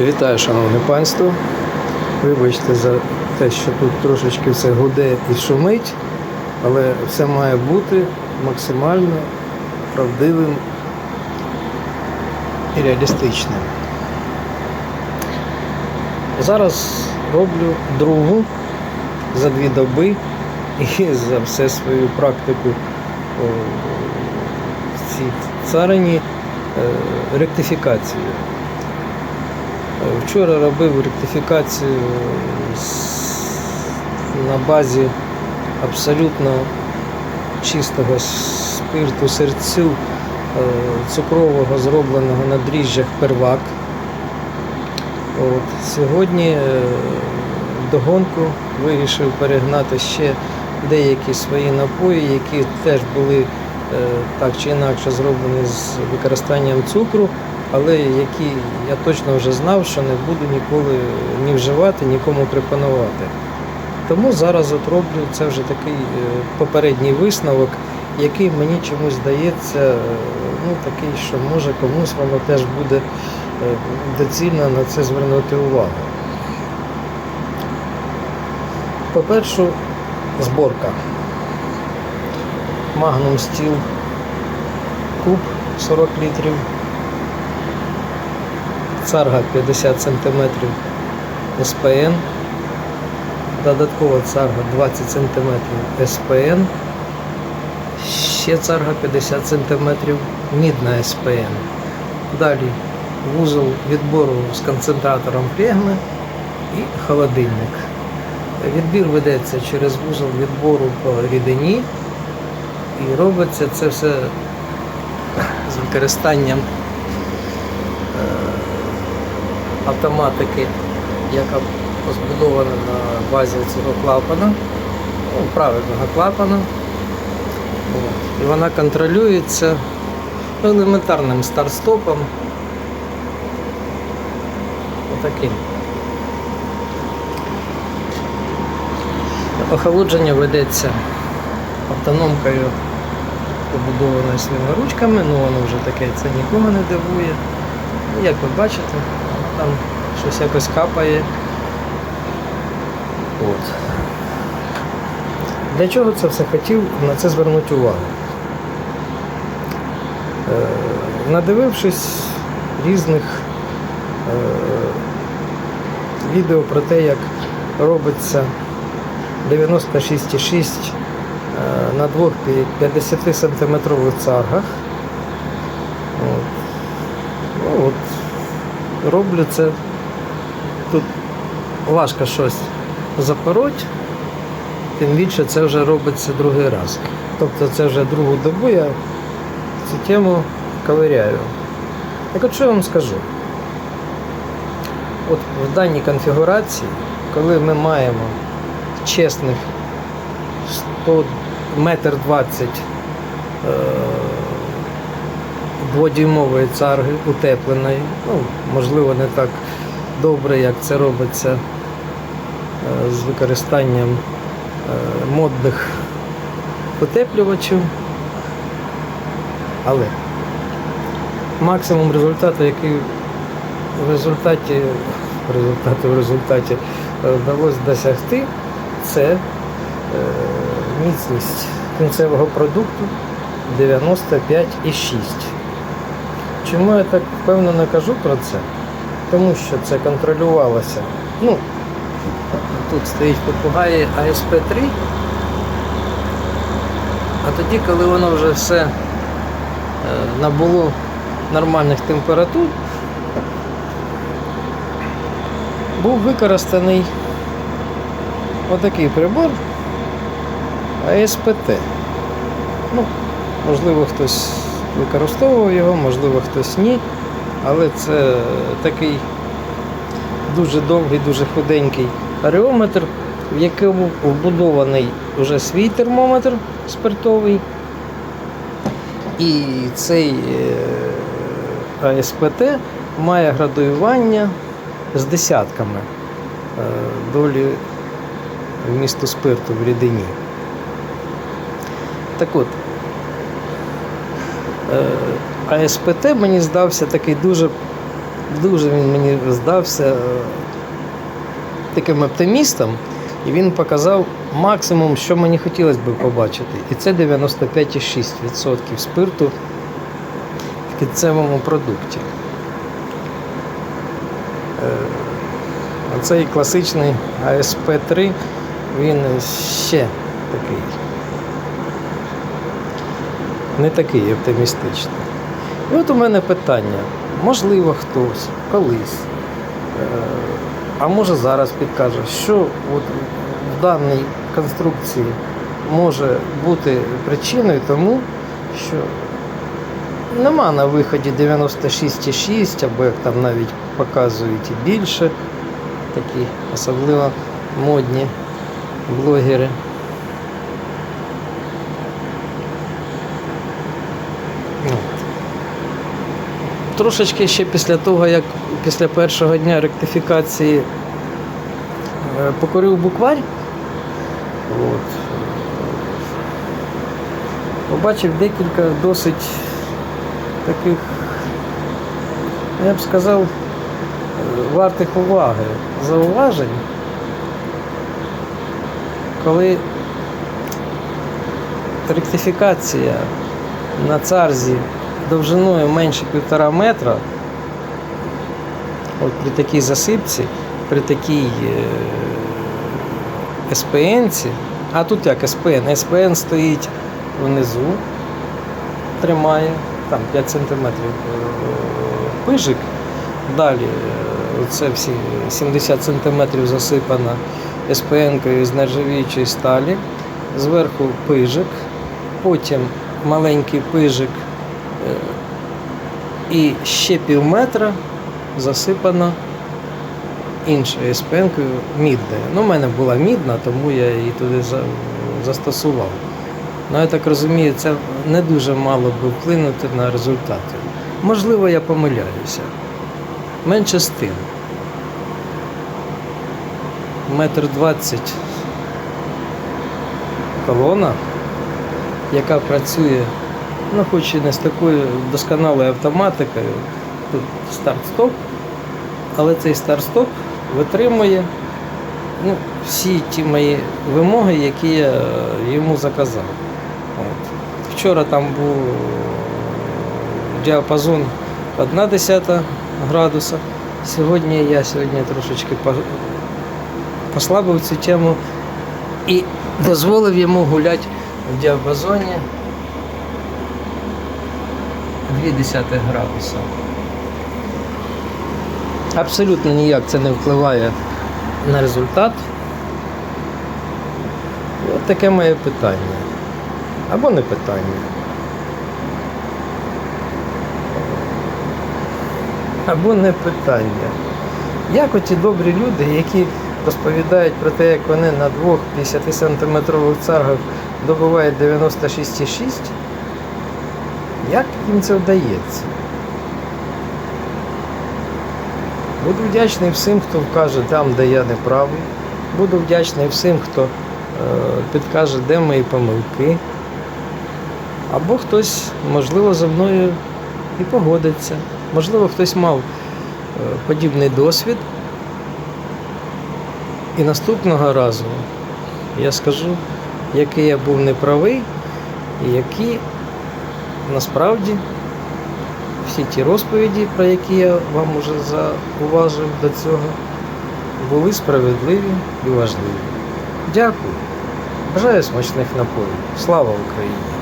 Вітаю, шановне панство. Вибачте за те, що тут трошечки все гуде і шумить, але все має бути максимально правдивим і реалістичним. Зараз роблю другу за дві доби і за все свою практику в цій царині е, ректифікацію. Вчора робив ректифікацію на базі абсолютно чистого спирту серцю е, цукрового, зробленого на дріжджах первак. От. Сьогодні е, вдогонку вирішив перегнати ще деякі свої напої, які теж були е, так чи інакше зроблені з використанням цукру, але які я точно вже знав, що не буду ніколи ні вживати, нікому пропонувати. Тому зараз от роблю це вже такий е, попередній висновок, який мені чомусь здається, е, ну такий, що може комусь воно теж буде е, доцільно на це звернути увагу. По-перше, зборка. Magnum Steel куб 40 літрів, царга 50 см СПН, додаткова царга 20 см СПН, ще царга 50 см мідна СПН. Далі вузол відбору з концентратором флегми і холодильник. Відбір ведеться через вузол відбору по рідині і робиться це все з використанням е, автоматики, яка збудована на базі цього клапана, ну, правильного клапана. От. І вона контролюється елементарним старт-стопом. Отаким. Охолодження ведеться автономкою, побудованою своїми ручками, ну воно вже таке, це нікого не дивує. Ну, Як ви бачите, там щось якось капає. От. Для чого це все хотів на це звернути увагу? Е, надивившись різних е, відео про те, як робиться 96,6 е, на двох 50 сантиметрових царгах. От. Роблю це тут важко щось запороть, тим більше це вже робиться другий раз. Тобто це вже другу добу я цю тему ковиряю. Так от що я вам скажу? От в даній конфігурації, коли ми маємо чесних 100 метр 20 е, дводюймової царги утепленої, ну, можливо, не так добре, як це робиться е, з використанням е, модних утеплювачів. Але максимум результату, який в результаті, в результаті, в результаті е, вдалося досягти, це міцність кінцевого продукту 95,6. Чому я так впевнено кажу про це? Тому що це контролювалося. Ну, тут стоїть попугаї АСП-3. А тоді, коли воно вже все е, набуло нормальних температур, був використаний отакий прибор АСПТ. Ну, можливо, хтось використовував його, можливо, хтось ні. Але це такий дуже довгий, дуже худенький ареометр, в якому вбудований вже свій термометр спиртовий. І цей е, АСПТ має градуювання з десятками е, долі вмісту спирту в рідині. Так от, е, АСПТ мені здався такий дуже дуже він мені здався е, таким оптимістом, і він показав максимум, що мені хотілося б побачити. І це 95,6% спирту в кінцевому продукті. Е, Оцей класичний АСП-3, він ще такий. Не такий оптимістичний. І от у мене питання. Можливо, хтось колись, е, а може зараз підкаже, що от в даній конструкції може бути причиною тому, що нема на виході 96,6 або як там навіть показують і більше, такі особливо модні блогери. Трошечки ще після того, як після першого дня ректифікації е, покорив букварь, от, побачив декілька досить таких, я б сказав, вартих уваги зауважень, коли ректифікація на царзі довжиною менше півтора метра, от при такій засипці, при такій е, СПНці, а тут як СПН, СПН стоїть внизу, тримає, там 5 см пижик, далі е, це всі 70 см засипана СПН-кою з нержавіючої сталі, зверху пижик, потім маленький пижик е, і ще пів метра засипано іншою СПН-кою мідною. Ну, у мене була мідна, тому я її туди застосував. Ну, я так розумію, це не дуже мало би вплинути на результати. Можливо, я помиляюся. Менше з тим. Метр двадцять колона, яка працює, ну не з такою досконалою автоматикою, тут старт-стоп, але цей старт-стоп витримує ну, всі ті мої вимоги, які я е, йому заказав. От. Вчора там був діапазон 1 десята градуса. Сьогодні я сьогодні трошечки послабив цю тему і дозволив йому гуляти в діапазоні 2 градуса. Абсолютно ніяк це не впливає на результат. От таке моє питання. Або не питання. Або не питання. Як оті добрі люди, які розповідають про те, як вони на двох 50-сантиметрових царгах добувають 96,6, як їм це вдається? Буду вдячний всім, хто вкаже там, де я не правий. Буду вдячний всім, хто е, підкаже, де мої помилки. Або хтось, можливо, зі мною і погодиться. Можливо, хтось мав е, подібний досвід. І наступного разу я скажу, який я був неправий, і які насправді всі ті розповіді, про які я вам уже зауважив до цього, були справедливі і важливі. Дякую. Бажаю смачних напоїв. Слава Україні!